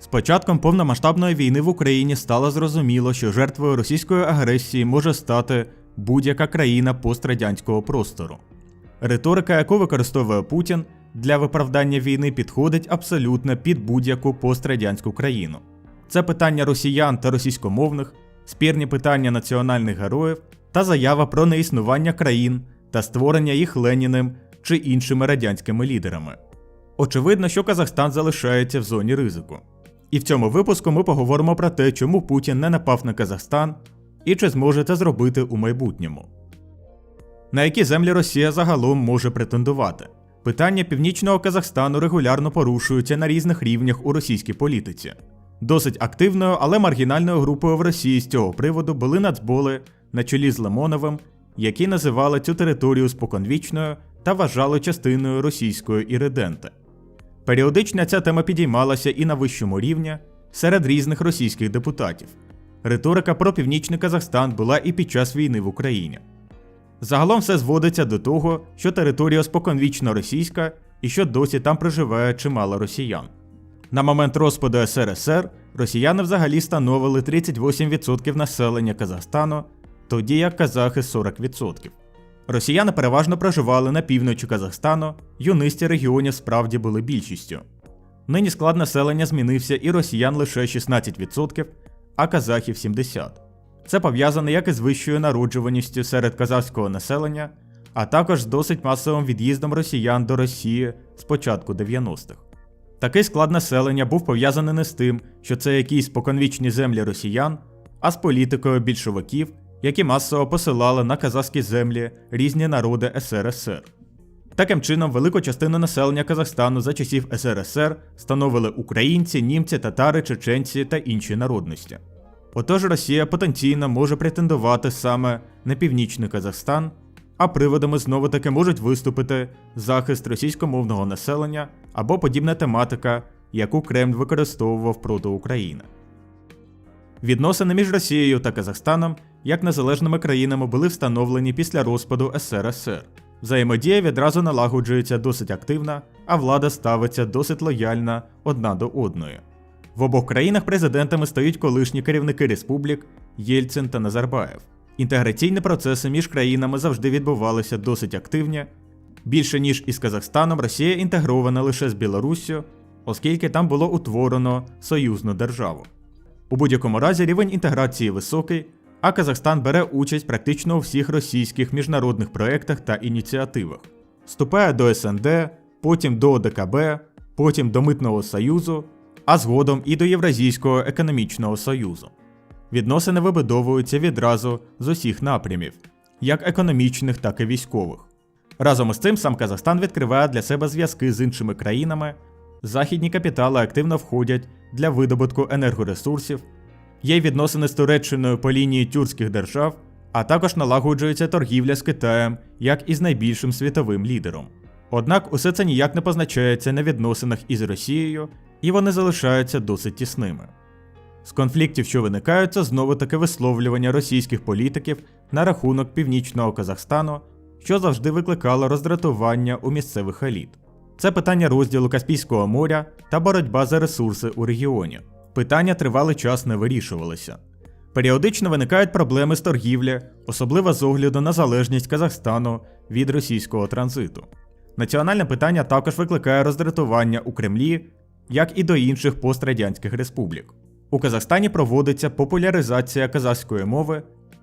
З початком повномасштабної війни в Україні стало зрозуміло, що жертвою російської агресії може стати будь-яка країна пострадянського простору. Риторика, яку використовує Путін для виправдання війни, підходить абсолютно під будь-яку пострадянську країну. Це питання росіян та російськомовних, спірні питання національних героїв та заява про неіснування країн та створення їх Леніним чи іншими радянськими лідерами. Очевидно, що Казахстан залишається в зоні ризику. І в цьому випуску ми поговоримо про те, чому Путін не напав на Казахстан і чи зможе це зробити у майбутньому. На які землі Росія загалом може претендувати? Питання північного Казахстану регулярно порушуються на різних рівнях у російській політиці. Досить активною, але маргінальною групою в Росії з цього приводу були нацболи на чолі з Лимоновим, які називали цю територію споконвічною та вважали частиною російської іриденти. Періодично ця тема підіймалася і на вищому рівні серед різних російських депутатів. Риторика про північний Казахстан була і під час війни в Україні. Загалом все зводиться до того, що територія споконвічно російська і що досі там проживає чимало росіян. На момент розпаду СРСР росіяни взагалі становили 38% населення Казахстану, тоді як казахи 40%. Росіяни переважно проживали на півночі Казахстану, юнисті регіонів справді були більшістю. Нині склад населення змінився і росіян лише 16%, а казахів 70%. Це пов'язано як із вищою народжуваністю серед казахського населення, а також з досить масовим від'їздом росіян до Росії з початку 90-х. Такий склад населення був пов'язаний не з тим, що це якісь споконвічні землі росіян, а з політикою більшовиків, які масово посилали на казахські землі різні народи СРСР. Таким чином, велику частину населення Казахстану за часів СРСР становили українці, німці, татари, чеченці та інші народності. Отож Росія потенційно може претендувати саме на північний Казахстан, а приводами знову таки можуть виступити захист російськомовного населення або подібна тематика, яку Кремль використовував проти України. Відносини між Росією та Казахстаном як незалежними країнами були встановлені після розпаду СРСР. Взаємодія відразу налагоджується досить активна, а влада ставиться досить лояльна одна до одної. В обох країнах президентами стають колишні керівники республік Єльцин та Назарбаєв. Інтеграційні процеси між країнами завжди відбувалися досить активні. Більше ніж із Казахстаном, Росія інтегрована лише з Білоруссю, оскільки там було утворено союзну державу. У будь-якому разі рівень інтеграції високий, а Казахстан бере участь практично у всіх російських міжнародних проєктах та ініціативах. Вступає до СНД, потім до ОДКБ, потім до Митного Союзу, а згодом і до Євразійського економічного союзу. Відносини вибудовуються відразу з усіх напрямів, як економічних, так і військових. Разом із цим сам Казахстан відкриває для себе зв'язки з іншими країнами, західні капітали активно входять для видобутку енергоресурсів, є відносини з Туреччиною по лінії тюркських держав, а також налагоджується торгівля з Китаєм як із найбільшим світовим лідером. Однак усе це ніяк не позначається на відносинах із Росією, і вони залишаються досить тісними. З конфліктів, що виникають, це знову таке висловлювання російських політиків на рахунок північного Казахстану, що завжди викликало роздратування у місцевих еліт. Це питання розділу Каспійського моря та боротьба за ресурси у регіоні. Питання тривалий час не вирішувалися. Періодично виникають проблеми з торгівлі, особливо з огляду на залежність Казахстану від російського транзиту. Національне питання також викликає роздратування у Кремлі, як і до інших пострадянських республік. У Казахстані проводиться популяризація казахської мови,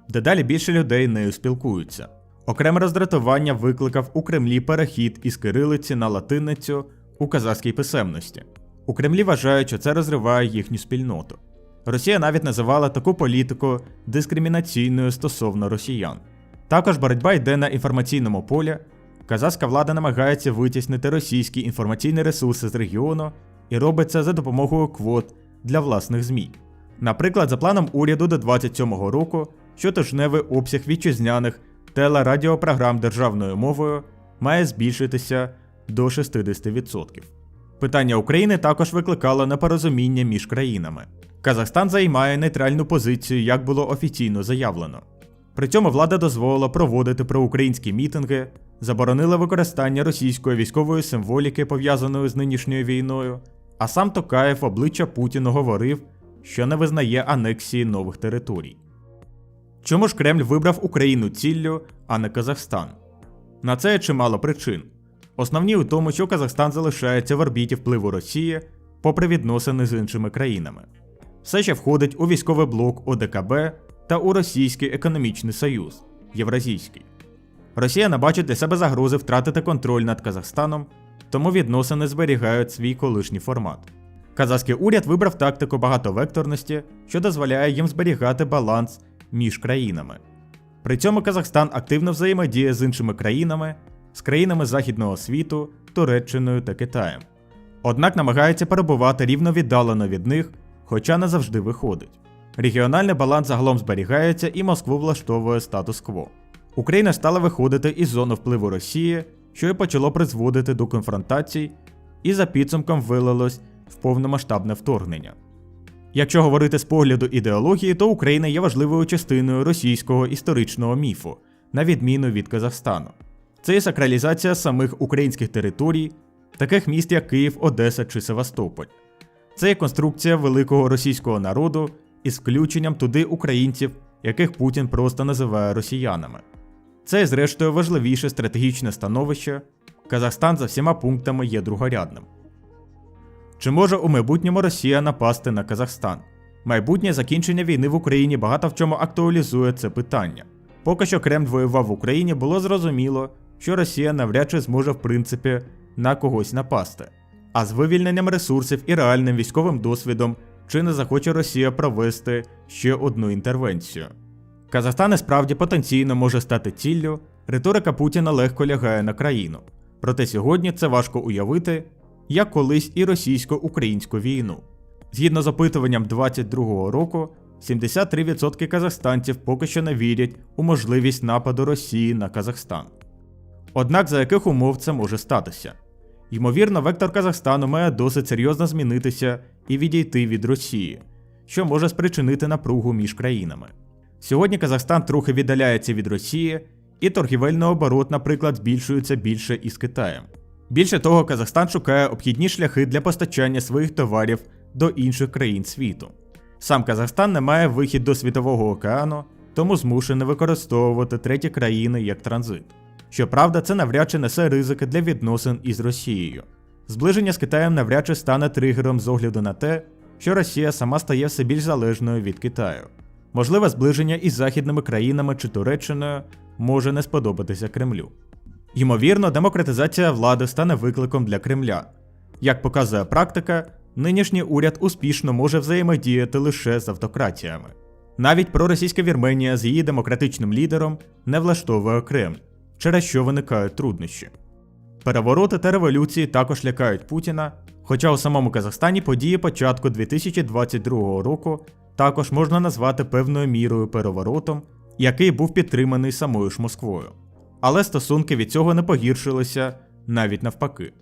дедалі більше людей нею спілкуються. Окреме роздратування викликав у Кремлі перехід із кирилиці на латиницю у казахській писемності. У Кремлі вважають, що це розриває їхню спільноту. Росія навіть називала таку політику дискримінаційною стосовно росіян. Також боротьба йде на інформаційному полі. Казахська влада намагається витіснити російські інформаційні ресурси з регіону і робить це за допомогою квот для власних ЗМІ. Наприклад, за планом уряду до 27-го року щотижневий обсяг вітчизняних телерадіопрограм державною мовою має збільшитися до 60%. Питання України також викликало непорозуміння між країнами. Казахстан займає нейтральну позицію, як було офіційно заявлено. При цьому влада дозволила проводити проукраїнські мітинги, заборонила використання російської військової символіки, пов'язаної з нинішньою війною, А сам Токаєв обличчя Путіну говорив, що не визнає анексії нових територій. Чому ж Кремль вибрав Україну ціллю, а не Казахстан? На це чимало причин. Основні у тому, що Казахстан залишається в орбіті впливу Росії, попри відносини з іншими країнами. Все ще входить у військовий блок ОДКБ та у Російський економічний союз Євразійський. Росія не бачить для себе загрози втратити контроль над Казахстаном, тому відносини зберігають свій колишній формат. Казахський уряд вибрав тактику багатовекторності, що дозволяє їм зберігати баланс між країнами. При цьому Казахстан активно взаємодіє з іншими країнами, з країнами Західного світу, Туреччиною та Китаєм. Однак намагається перебувати рівно віддалено від них, хоча не завжди виходить. Регіональний баланс загалом зберігається і Москву влаштовує статус-кво. Україна стала виходити із зони впливу Росії, що й почало призводити до конфронтацій, і за підсумком вилилось в повномасштабне вторгнення. Якщо говорити з погляду ідеології, то Україна є важливою частиною російського історичного міфу, на відміну від Казахстану. Це і сакралізація самих українських територій, таких міст як Київ, Одеса чи Севастополь. Це є конструкція великого російського народу із включенням туди українців, яких Путін просто називає росіянами. Це і зрештою важливіше стратегічне становище. Казахстан за всіма пунктами є другорядним. Чи може у майбутньому Росія напасти на Казахстан? Майбутнє закінчення війни в Україні багато в чому актуалізує це питання. Поки що Кремль воював в Україні, було зрозуміло, що Росія навряд чи зможе в принципі на когось напасти. А з вивільненням ресурсів і реальним військовим досвідом чи не захоче Росія провести ще одну інтервенцію. Казахстан і справді потенційно може стати ціллю, риторика Путіна легко лягає на країну. Проте сьогодні це важко уявити, як колись і російсько-українську війну. Згідно з опитуванням 22-го року, 73% казахстанців поки що не вірять у можливість нападу Росії на Казахстан. Однак за яких умов це може статися? Ймовірно, вектор Казахстану має досить серйозно змінитися і відійти від Росії, що може спричинити напругу між країнами. Сьогодні Казахстан трохи віддаляється від Росії, і торгівельний оборот, наприклад, збільшується більше із Китаєм. Більше того, Казахстан шукає обхідні шляхи для постачання своїх товарів до інших країн світу. Сам Казахстан не має вихід до Світового океану, тому змушений використовувати треті країни як транзит. Щоправда, це навряд чи несе ризики для відносин із Росією. Зближення з Китаєм навряд чи стане тригером з огляду на те, що Росія сама стає все більш залежною від Китаю. Можливе зближення із західними країнами чи Туреччиною може не сподобатися Кремлю. Ймовірно, демократизація влади стане викликом для Кремля. Як показує практика, нинішній уряд успішно може взаємодіяти лише з автократіями. Навіть проросійська Вірменія з її демократичним лідером не влаштовує Кремль, через що виникають труднощі. Перевороти та революції також лякають Путіна, хоча у самому Казахстані події початку 2022 року також можна назвати певною мірою переворотом, який був підтриманий самою ж Москвою. Але стосунки від цього не погіршилися навіть навпаки.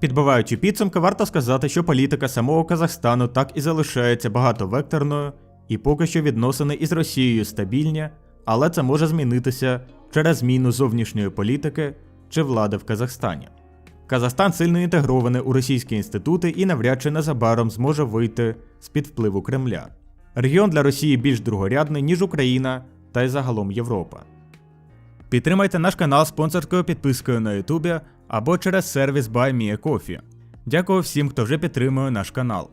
Підбиваючи підсумки, варто сказати, що політика самого Казахстану так і залишається багатовекторною, і поки що відносини із Росією стабільні, але це може змінитися через зміну зовнішньої політики чи влади в Казахстані. Казахстан сильно інтегрований у російські інститути і навряд чи незабаром зможе вийти з-під впливу Кремля. Регіон для Росії більш другорядний, ніж Україна та й загалом Європа. Підтримайте наш канал спонсорською підпискою на Ютубі або через сервіс BuyMeACoffee. Дякую всім, хто вже підтримує наш канал.